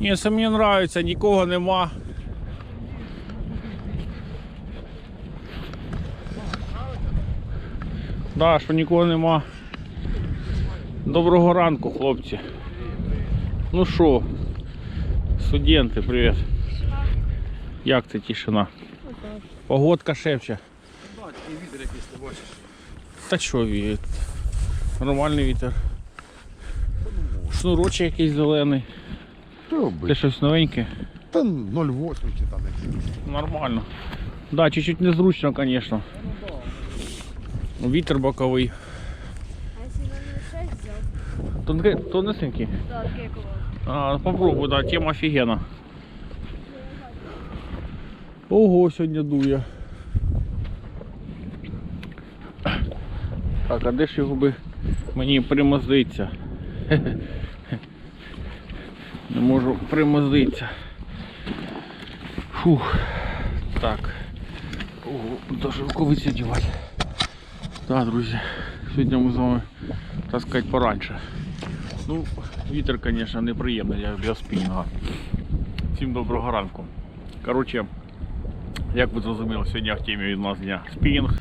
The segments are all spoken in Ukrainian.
Ні, це мені подобається, нікого нема. Да, що нікого нема. Доброго ранку, хлопці. Ну що, студенти, привіт. Як це тишина? Погодка шепче. Так, і вітер якийсь не бачиш. Та що вітер? Нормальний вітер. Шнурочок якийсь зелений. Та Це щось новеньке. Та 0,8 чи там якийсь. Нормально. Да, чуть-чуть незручно, конечно. Вітер боковий. А если номер 6 взял? Тонке, тонесенький. Да, кекова. А, попробуй, да, тема офігенна. Ого, сьогодні дує. Так, а де ж його би мені примозиться? Не можу примозитися. Фух. Так. Даже рукавиці одягати. Так, друзі, сьогодні ми з вами, так сказати, пораньше. Ну, вітер, звісно, неприємний, як для спінінга. Всім доброго ранку. Коротше, як ви зрозуміли, сьогодні в темі від нас дня спінінг.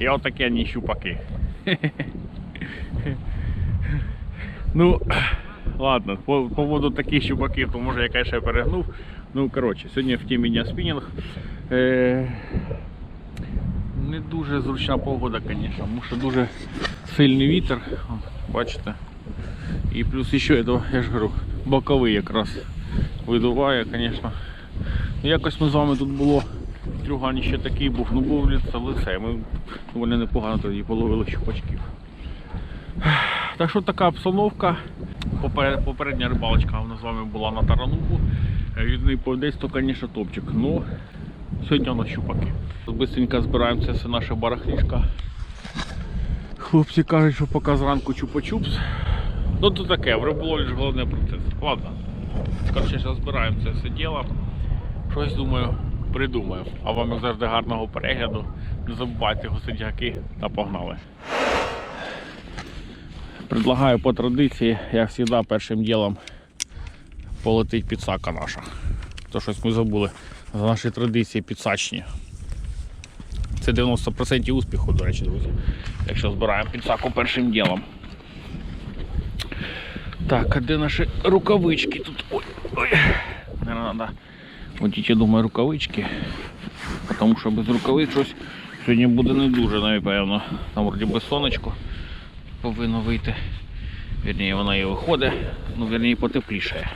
І отакі вони щупаки. Ну, ладно, по по поводу таких щупаків, то може я, конечно, перегнув. Ну, коротше, сьогодні в темі дня спінінг. Е, не дуже зручна погода, звісно, тому що дуже сильний вітер. Бачите? І плюс ще, это, я ж говорю, боковий якраз видуває, звісно. Ну, якось ми з вами тут було. Трюган ще такий був, ну був лице лице. Ми доволі непогано тоді половили щупачків. Так що така обстановка. Попередня рибалочка у нас з вами була на тарануху. Е, Від неї то, звісно, топчик. Ну, сьогодні у нас щупаки. Бистренько збираємо це все наше барахлішко. Хлопці кажуть, що поки зранку чупа-чупс. Ну то таке, в риболовлі ж головне процес. Ладно. Коротше, зараз збираємо це все діло. Щось думаю, придумаю. А вам як завжди гарного перегляду. Не забувайте гусидяки та погнали. Предлагаю по традиції, як завжди, першим ділом полетить підсака наша. То щось ми забули за наші традиції підсачні. Це 90% успіху, до речі, друзі. Якщо збираємо підсаку першим ділом. Так, а де наші рукавички тут? Ой, ой. Не треба одіти, думаю, рукавички. Тому що без рукавиць щось сьогодні буде не дуже, напевно. Там вроді без сонечко повинно вийти. Вірніше, вона і виходить, ну вірніше потеплішає.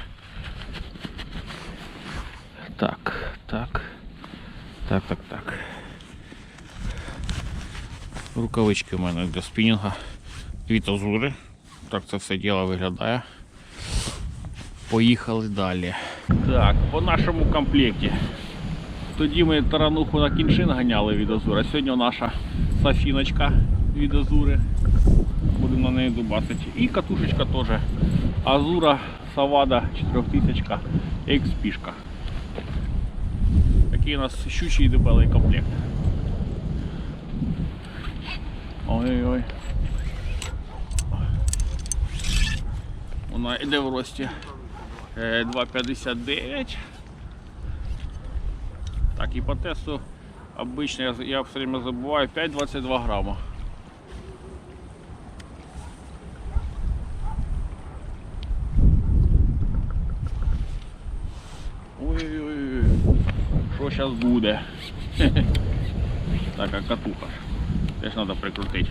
Так, так. Так, так, так. Рукавички у мене для спінінга. Дві. Так це все діло виглядає. Поїхали далі. Так, по нашому комплекті. Тоді ми тарануху на кіншин ганяли від Азура. Сьогодні наша Софіночка від Азури. Будемо на неї дубасити. І катушечка теж. Азура Савада 4000 XP. Такий у нас щучий дебелий комплект. Ой-ой-ой. Вона йде в рості е, 2,59. Так, і по тесту обично я, я все время забуваю 5,22 грама. що зараз буде? Так, а катуха. Теж треба прикрутити.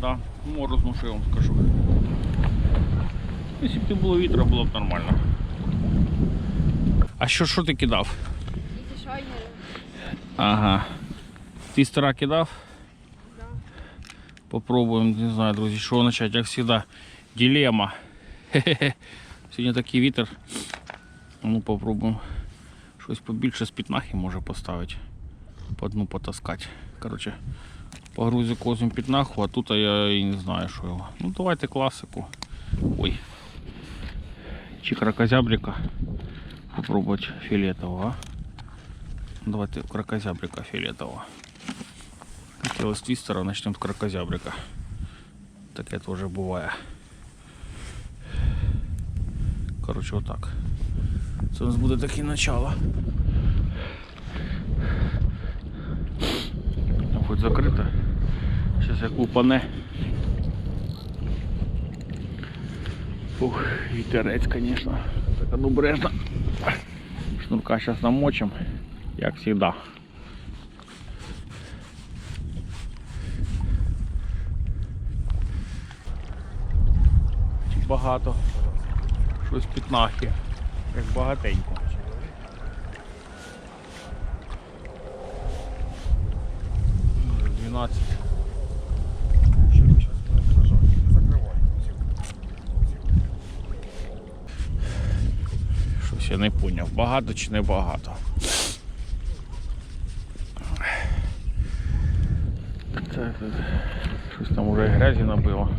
Да, морозно, що я вам скажу. Якщо б не було вітра, було б нормально. А що, що ти кидав? Эти шайнеры. Ага. Ти стара кидав? Да. Попробуємо, не знаю, друзі, що почати, як завжди. Дилема. Хе-хе-хе. Сьогодні такий вітер. Ну, попробуємо щось побільше з пітнахи може поставити. По дну потаскати. Коротше, погрузю козим пітнаху, а тут я і не знаю, що його. Ну давайте класику. Ой. Чи кракозябрика. Попробувати фіолетового. а? Давайте кракозябрика фиолетового. Хотелось твистера, начнем с кракозябрика. Таке тоже бывает. Коротше, отак. Це у нас буде таке начало. Ну, Хоч закрито. Зараз як упане. Ух, вітерець, звісно. Так ну обережно. Шнурка зараз намочим, як завжди. Багато. Щось пітнахи. Як багатенько. Може, 12. Закривай. Щось я не поняв, багато чи не багато. Так. Щось там уже грязі набило.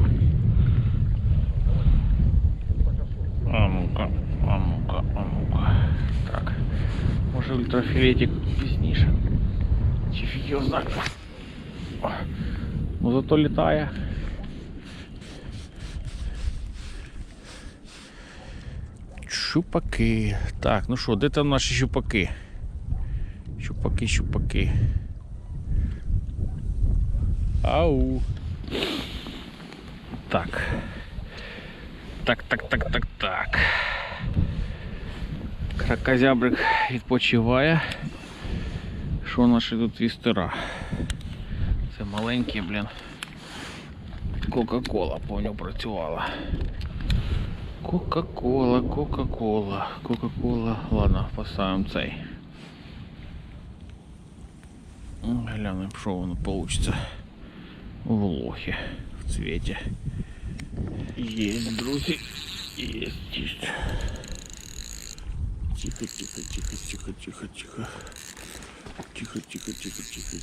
А ну-ка, Може ультрафіолетик пізніше. Чи фіг його знає. О, Ну зато літає. Щупаки. Так, ну що, де там наші щупаки? Щупаки, щупаки. Ау. Так. Так, так, так, так, так. Кракозябрик відпочиває. Що наші тут вістера? Це маленькі, блін. Кока-кола, поняв, працювала. Кока-кола, Кока-кола, Кока-кола. Ладно, поставимо цей. Глянемо, що воно вийде. В лохі, в цвіті. Есть, друзі. Есть, есть. Тихо, тихо, тихо, тихо, тихо, тихо. Тихо, тихо, тихо, тихо.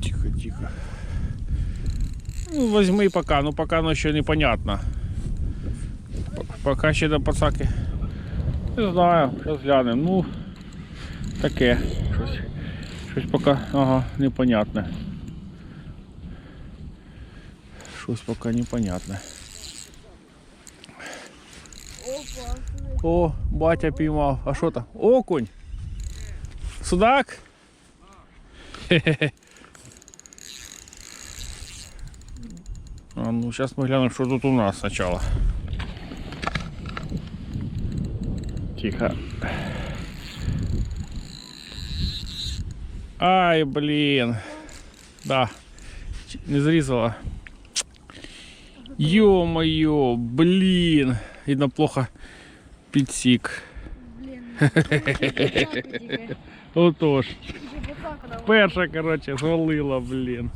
тихо. Тихо. Ну, возьми пока, ну пока оно еще непонятно. Пока ще до пацаки. Не знаю, зараз глянемо. Ну, таке. Щось. Щось поки, ага, непонятне. Щось поки непонятне. Опа. О, батя піймав. А що там? Окунь. Судак? Хе-хе-хе. А ну зараз ми глянемо, що тут у нас спочатку. Тихо. Ай, блін. Да. Ч- Не зрізала. Ё-моё, блін. Видно, плохо підсік. Блін. Отож. Перша, короче, звалила, блін.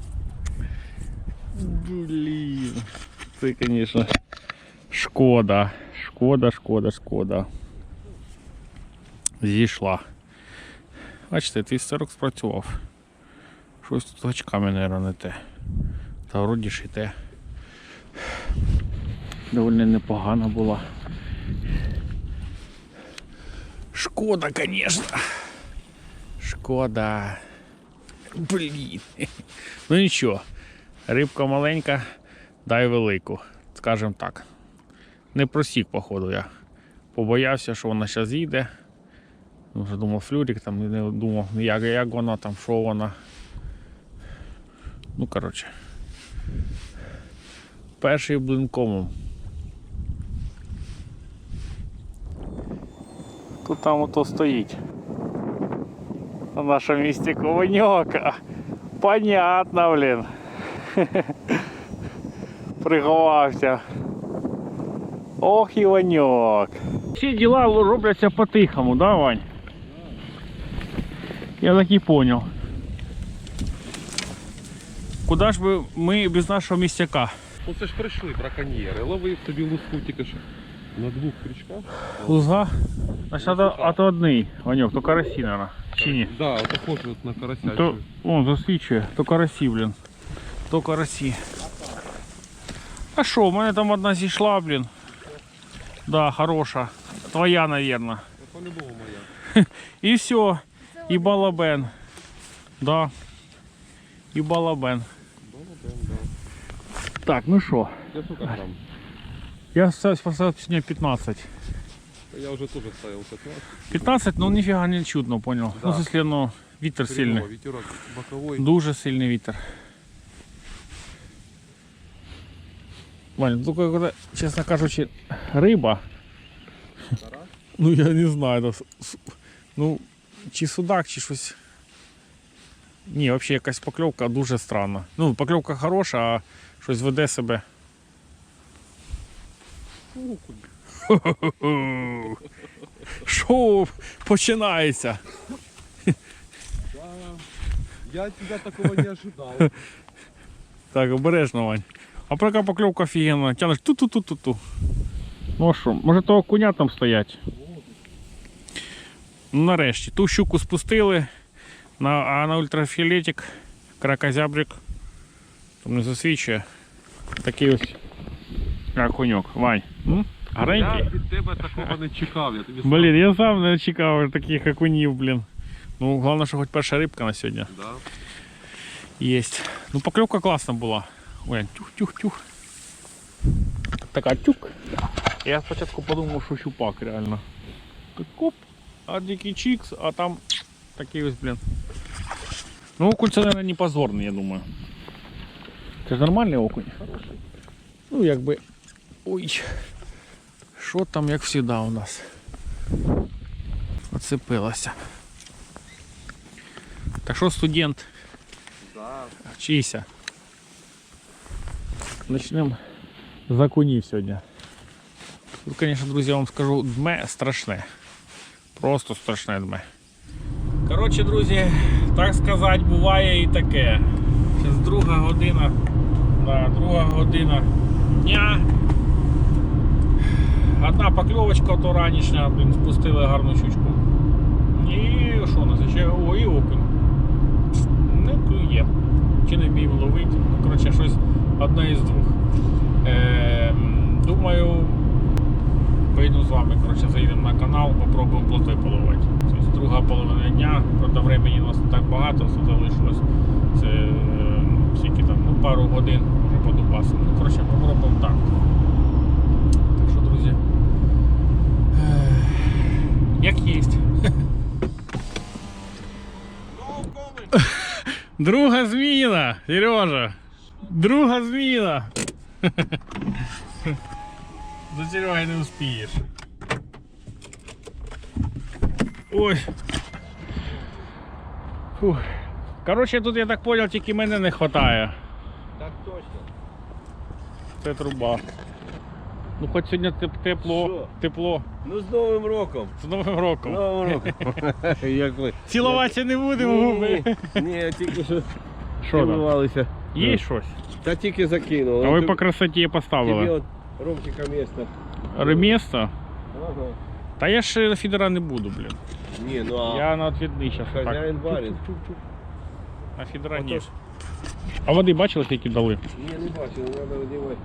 Блін. Це, конечно, шкода. Шкода, шкода, шкода. Зійшла. Бачите, твій сирок спрацював. Щось тут очками, мабуть, не те. Та вроді ж і те. Доволі непогана була. Шкода, конечно. Шкода. Блін. Ну нічого. Рибка маленька, дай велику. Скажем так. Не просік, походу, я. Побоявся, що вона зараз їде. Ну, Вже думав флюрик, там не думав, як, як вона там, що вона. Ну, коротше. Перший блинкомом. Тут там ото стоїть. На нашому місці Ковеньок. Понятно, блін. Приховався. Ох, Іваньок. Всі діла робляться по-тихому, да, Вань? Я так і понял. Куди ж би ми без нашого місцяка? Ну це ж прийшли браконьєри. Ловив собі луску тільки що на двох крючках. Лузга? Значить, а то, а то одний, Ваньок, то карасі, наверное. Чи ні? Да, от похоже от на карася. То, он засвічує, то карасі, блін. То карасі. А що, у мене там одна зійшла, блін. Да, хороша. Твоя, наверное. Це по-любому моя. І все. І балабен. Да. І балабен. Балабен, да. Так, ну що, Я сколько там? я поставив сьогодні 15. Я уже тоже ставил 15. 15, ну ніфіга не чутно, понял. Да. Ну, смысле, ну, вітер сильний. Ветерок боковой. Дуже сильний вітер. Ваня, ну коли, чесно кажучи, риба. Ну я не знаю. да, Ну, чи судак, чи щось. Ні, взагалі якась покльовка дуже странна. Ну, покльовка хороша, а щось веде себе. Хо-хо-хо. Шоу починається. Я от тебя такого не ожидал. Так, обережно, Вань. А поки покльовка офігенна, тянеш ту-ту-ту-ту-ту. Ну а що, може того коня там стоять? Ну, нарешті, ту щуку спустили, на, а на ультрафіолетик, кракозябрик, там не засвічує. Такий ось окуньок. Вань. М? Я Гарненький? від тебе такого не чекав, я тобі Блін, я сам не чекав таких окунів, блін. Ну, головне, що хоч перша рибка на сьогодні. Да. Есть. Ну, поклевка класна була. Ой, тюх-тюх-тюх. Така тюк. Я спочатку подумав, що щупак реально. Так коп, а дикий чикс, а там такий ось, блін. Ну, окунь це, наверное, не позорний, я думаю. Це ж нормальний окунь. Ну, якби. Ой. Що там, як завжди у нас? Оцепилося. Так що студент? Да. Вчися. Начнемо з окунів сьогодні. Тут, звісно, друзі, я вам скажу, дме страшне. Просто страшне дме. Коротше, друзі, так сказати, буває і таке. Зараз друга година. Да, друга година дня. Одна покльовочка то ранішня, блін, спустили гарну щучку. І що у нас ще? О, і окунь. Не клює. Чи не вміємо ловити. Коротше, щось одне із двох. Е, думаю, поїду з вами, коротше, заїдемо на канал, попробуємо плоти половити. Тобто друга половина дня, правда, времени у нас не так багато, все залишилось. Це е, скільки там, ну, пару годин вже по дубасу. Ну, коротше, попробуємо. Так що, друзі. е, Як єсть. Друга зміна, Сережа. Друга зміна. За Серегою не успієш. Ой. Фух. Коротше, тут я так понял, тільки мене не вистачає. Так точно. Це труба. Ну хоч сьогодні тепло. Що? Тепло. Ну з Новим роком. З Новим роком. З Новим роком. Як ви? Цілуватися не будемо губи. Ні, тільки що цілувалися. Є щось? Та тільки закинув. А ви по красоті поставили. от Ромчика місто. Ремісто? Ага. Та я ж фідера не буду, блін. Ні, ну а Я на отвідний зараз. хазяїн барин. А фідера ні. А води бачили, які дали? Ні, не бачив, треба одягати.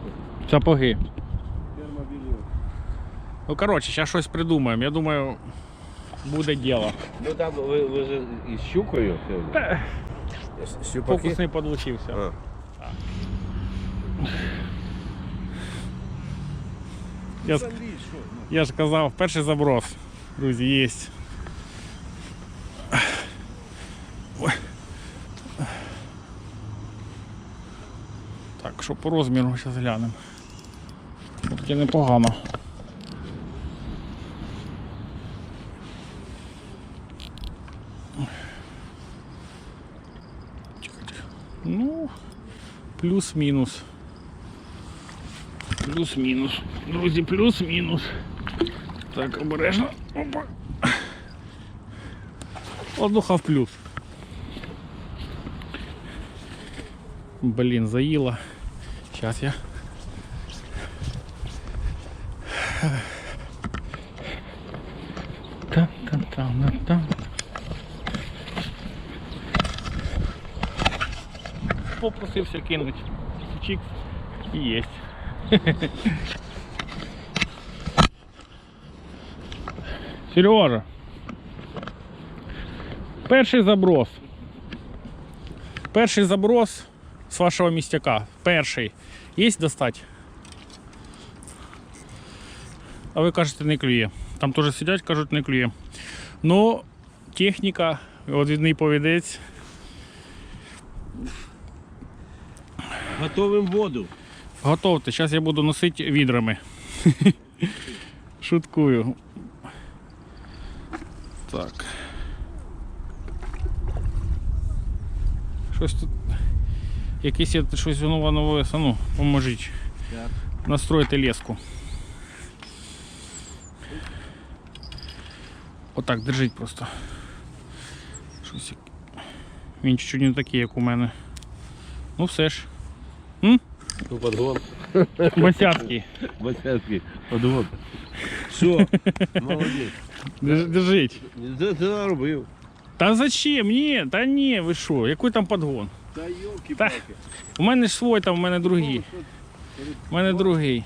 Сапоги. Ну коротше, зараз щось придумаємо. Я думаю, буде діло. Ну там ви, ви ж із щукою? Та, Щупаки? фокус не получився. А. Я, с- я ж казав, перший заброс. Друзі, є. Так, що по розміру зараз глянемо. Таке непогано. плюс-мінус. Плюс-мінус. Друзі, плюс-мінус. Так, обережно. Опа. Однуха в плюс. Блін, заїла. Сейчас я. Попросився кинуть. Чик. І єсть. Сережа. Перший заброс. Перший заброс з вашого містяка. Перший. Є достать? А ви кажете, не клює. Там теж сидять, кажуть, не клює. Ну, техніка, одвідний повідець. Готовим воду. Готовте, зараз я буду носити відрами. Шуткую. Так. Щось тут. Якесь є щось нове. А Ну, поможіть. Так. Настройте леску. Отак, держіть просто. Щось. Він чуть-чуть не такий, як у мене. Ну все ж. Ну, подгон. Босяцький. Босяцький. Подгон. Все, молодець. Держ- Держіть. Це ти наробив. Та зачем? Ні, та ні, ви що? Який там подгон? Та йолки Та. У мене ж свой, там у мене другий. У мене другий.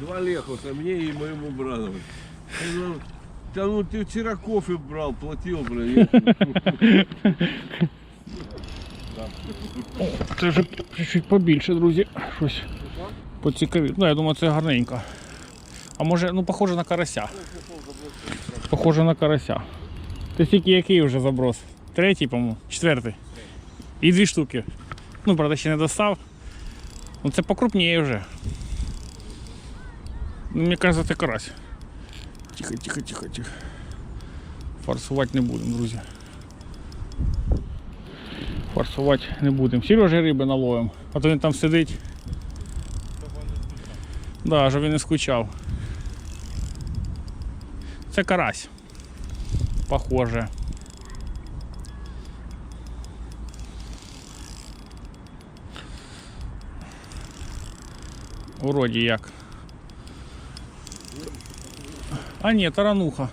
Два лехуса, мне и моему брату. Говорю, Да ну ты вчера кофе брал, платил, блин. Це вже чуть побільше, друзі. Щось поцікаві. Ну, я думаю, це гарненько. А може, ну, похоже на карася. Похоже на карася. Ти тільки який вже заброс? Третій, по-моєму, четвертий. І дві штуки. Ну, правда, ще не достав. Ну це покрупніє вже. Ну, мені кажется, це карась. Тихо, тихо, тихо, тихо. Форсувати не будемо, друзі. Форсувати не будемо. Сережа риби наловимо, а то він там сидить. Да, щоб він не скучав. Це карась. Похоже. Вроді як. А ні, тарануха.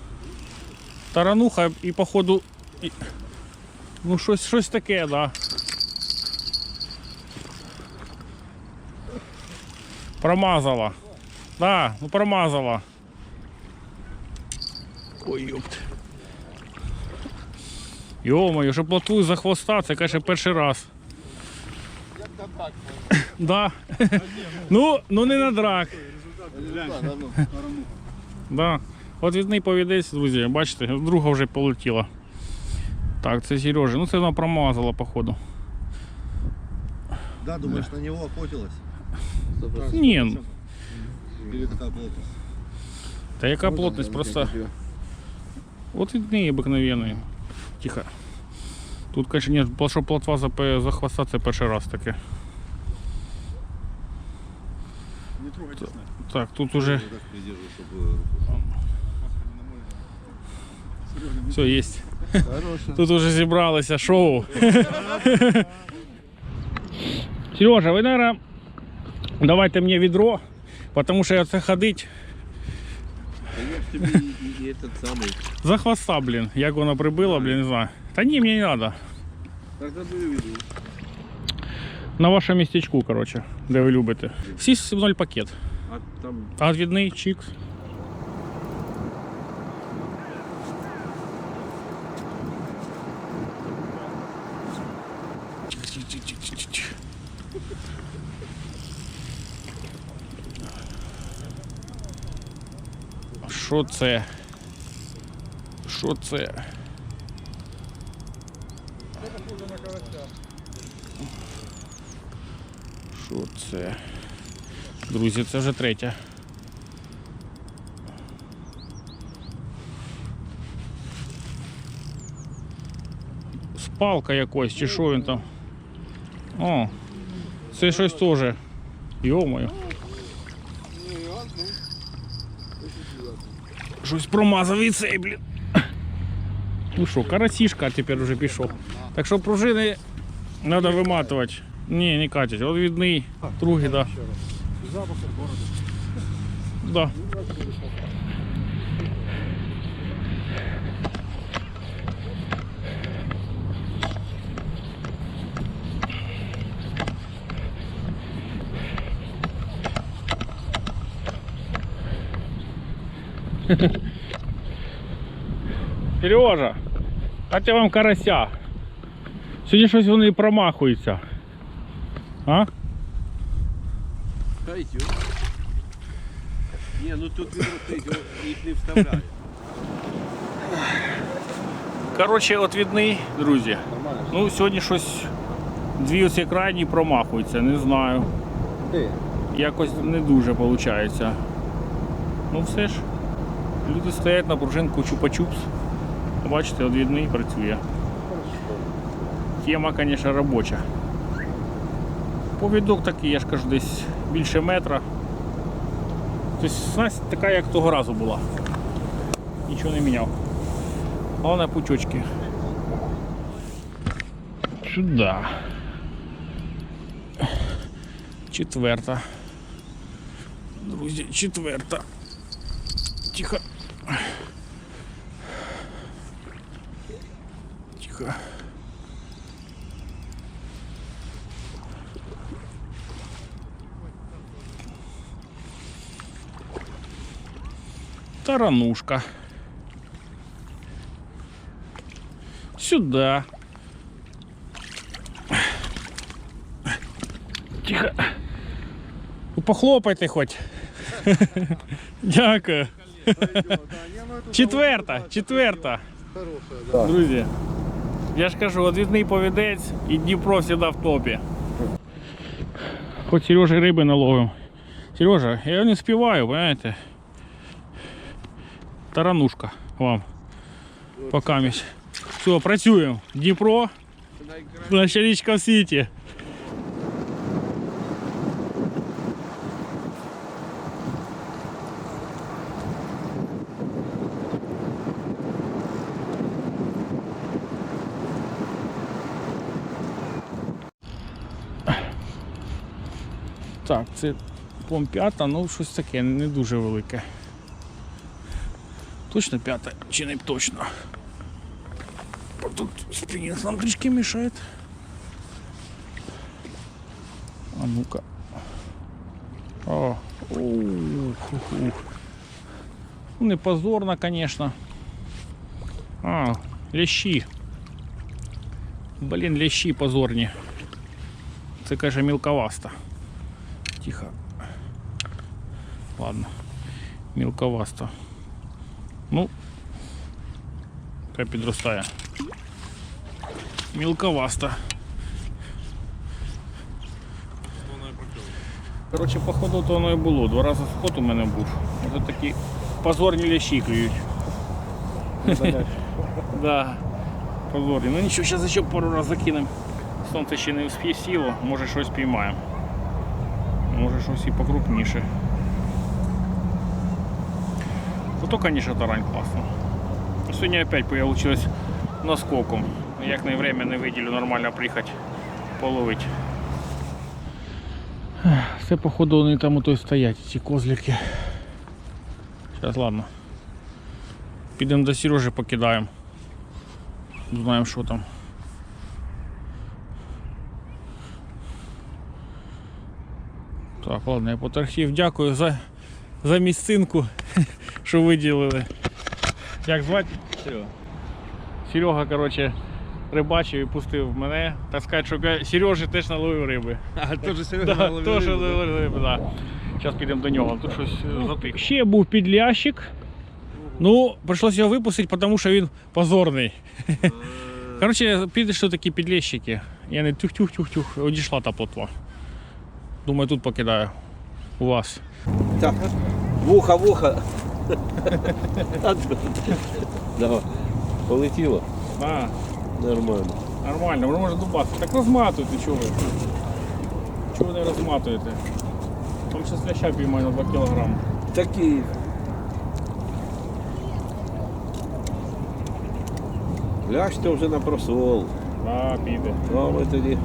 Тарануха і походу. Ну щось, щось таке, да. Промазала. Да, ну промазала. Ой, ёпт. Йо-моє, щоб плотву за хвоста, це, каже, перший раз. Да. Ну, ну не на драк. Да. От відний повідець, друзі, бачите, друга вже полетіла. Так, це Сережа. Ну це вона промазала, походу. Да, думаешь, на него охотилась? Ні, ну, Или такая плотность? та яка плотність, просто. От відний обикновений. Тихо. Тут, конечно, ні, що плотва за, пе- за хвоста, це перший раз таке. Не трогайте Так, тут уже Я так придерживаю, чтобы... все є. Тут уже зібралися шоу. Сережа, ви, наверное, давайте мені відро, тому що я це ходить за хвоста, блін. Як воно прибило, блін, не знаю. Та ні, мені не треба. На вашому містечку, коротше, де ви любите. Всі 7.0 пакет. А там А відний Що це? Що це? Що це? Друзі, це вже третя. Спалка якось, чи що він там? О, це щось теж. Йо-моє. Щось промазав і цей, блін. Ну що, карасішка тепер вже пішов. Так що пружини треба виматувати. Ні, не катять. От відний, другий, да. Да. Сережа, дайте вам карася. Сьогодні щось вони промахуються. А? Пойдет. Не, ну тут відро стоїть, о, їх не вставляє. Коротше, отвідний, друзі. Ну, сьогодні щось дві оці крайні промахуються, не знаю. Якось не дуже виходить. Ну все ж, люди стоять на пружинку чупа-чупс. Бачите, одвідний працює. Тема, звісно, робоча. Повідок такий, я ж кажу, десь більше метра. Тобто снасть така, як того разу була. Нічого не міняв. Головне пучочки. Сюди. Четверта. Друзі, четверта. Таранушка. Сюда. Тихо. Ну, Похлопайте хоч. Дякую. Четверта, четверта. Друзі, я ж кажу, одвідний повідець і Дніпро завжди в топі. Хоч Сережа риби наловим. Сережа, я не співаю, понимаете? Таранушка вам. Покамість. Все, працюємо. Дніпро, наша в Сіті. Так, це пом п'ята, ну щось таке не дуже велике. Точно п'ята чи не точно? Бо Тут спінінг нам трішки мішає. А ну-ка. О, ух, ух, ух. Ну, не позорно, конечно. А, лящі. Блін, лящі позорні. Це каже мілковаста. Тихо. Ладно. Мілковаста. Ну, хай підростає. Мілковаста. Коротше, походу то воно і було. Два рази сход у мене був. Ось такі позорні лящі клюють. Да. Позорні. Ну нічого, зараз ще пару разів закинемо. Сонце ще не сіло, може щось піймаємо. Може щось і покрупніше. Ото, звісно, тарань класно. Сьогодні опять получилось наскоком. Як не время не виділю нормально приїхати половити. Все походу вони там ото стоять, ці козлики. Зараз ладно. Підемо до Сережі покидаємо. Знаємо, що там. Так, ладно, я потерхів. Дякую за, за місцинку, що виділили. Як звати? Серега. Серега, коротше, рибачив і пустив мене. Так сказати, що Сережі теж наловив риби. А теж Да, серйозно. теж наловив риби, да. Зараз підемо до нього, тут щось е, затих. Ще був підлящик. Ну, прийшлося його випустити, тому що він позорний. Коротше, підійшли такі підлещики. Я не тюх-тюх-тюх-тюх. Одійшла та плотва. Думаю, тут покидаю. У вас. Так, вуха, вуха. Давай. Полетіло. А, Нормально. нормально, воно може дубати. Так розматуйте, чого ви? Чого ви не розматуєте? Там зараз ляща піймаю на 2 кілограми. Такий. Ляж то вже на просол. Да, піде. А ми тоді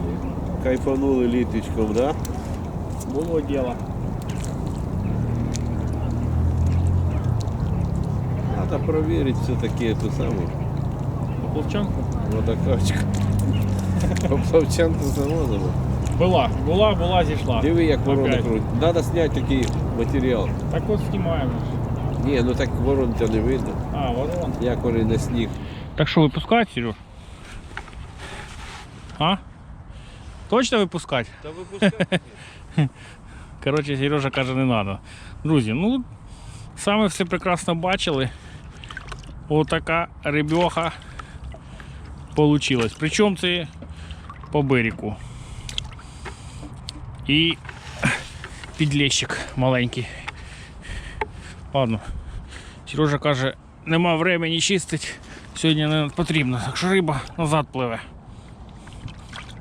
кайфанули літочком, да? Було діло. Треба перевірити все-таки ту саму Поплавчанку? водокачку. Поплавчанку завозимо. Була, була, була, зійшла. Диви, як ворони Опять. крутять. Треба зняти такий матеріал. Так от знімаємо. Ні, ну так ворон то не видно. А, ворон. Як вони на сніг. Так що, випускають, Сереж? А? Точно випускати? Та випускай. Коротше, Сережа каже, не треба. Друзі, ну саме все прекрасно бачили. Отака рибьоха получилась. Причому це по берегу. І підлещик маленький. Ладно. Сережа каже, нема времени чистити. Сьогодні не потрібно, так що риба назад пливе.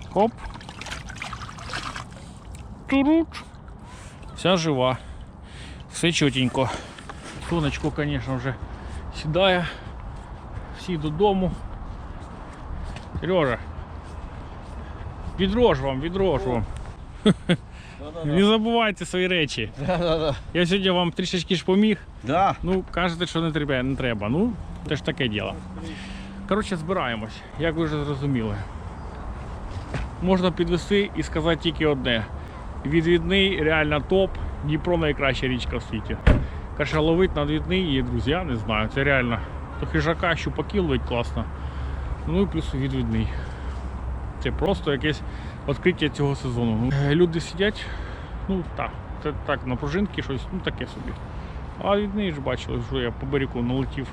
Хоп. Туруч. Вся жива. Все чотенько. Сонечко, звісно, вже сідає. Всі додому. Сережа. Відро ж вам, відро ж вам. Не забувайте свої речі. Я сьогодні вам трішечки ж поміг. Да. Ну, кажете, що не треба, не треба. Ну, це ж таке діло. Коротше, збираємось, як ви вже зрозуміли. Можна підвести і сказати тільки одне. Відвідний реально топ, Дніпро найкраща річка в світі. Каже, ловить на відвідний є, друзі, не знаю. Це реально. То хижака, щупаки ловить класно. Ну і плюс відвідний. Це просто якесь відкриття цього сезону. Ну, е, Люди сидять, ну так, це так, на пружинки щось, ну таке собі. А від неї ж бачили, що я по берегу налетів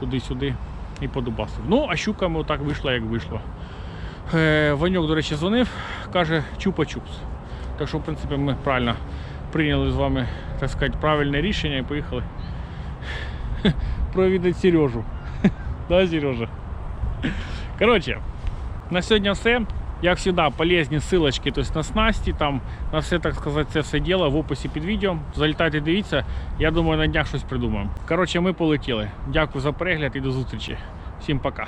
туди-сюди і подубасив. Ну, а щуками отак вийшло, як вийшло. Е, Ваньок, до речі, дзвонив, каже чупа-чупс. Так що, в принципі, ми правильно прийняли з вами, так сказати, правильне рішення і поїхали провідати Сережу. Да, Сережа? Коротше, на сьогодні все. Як завжди, полезні ссылочки то есть на снасті, там на все, так сказати, це все діло в описі під відео. Залітайте, дивіться. Я думаю, на днях щось придумаємо. Коротше, ми полетіли. Дякую за перегляд і до зустрічі. Всім пока.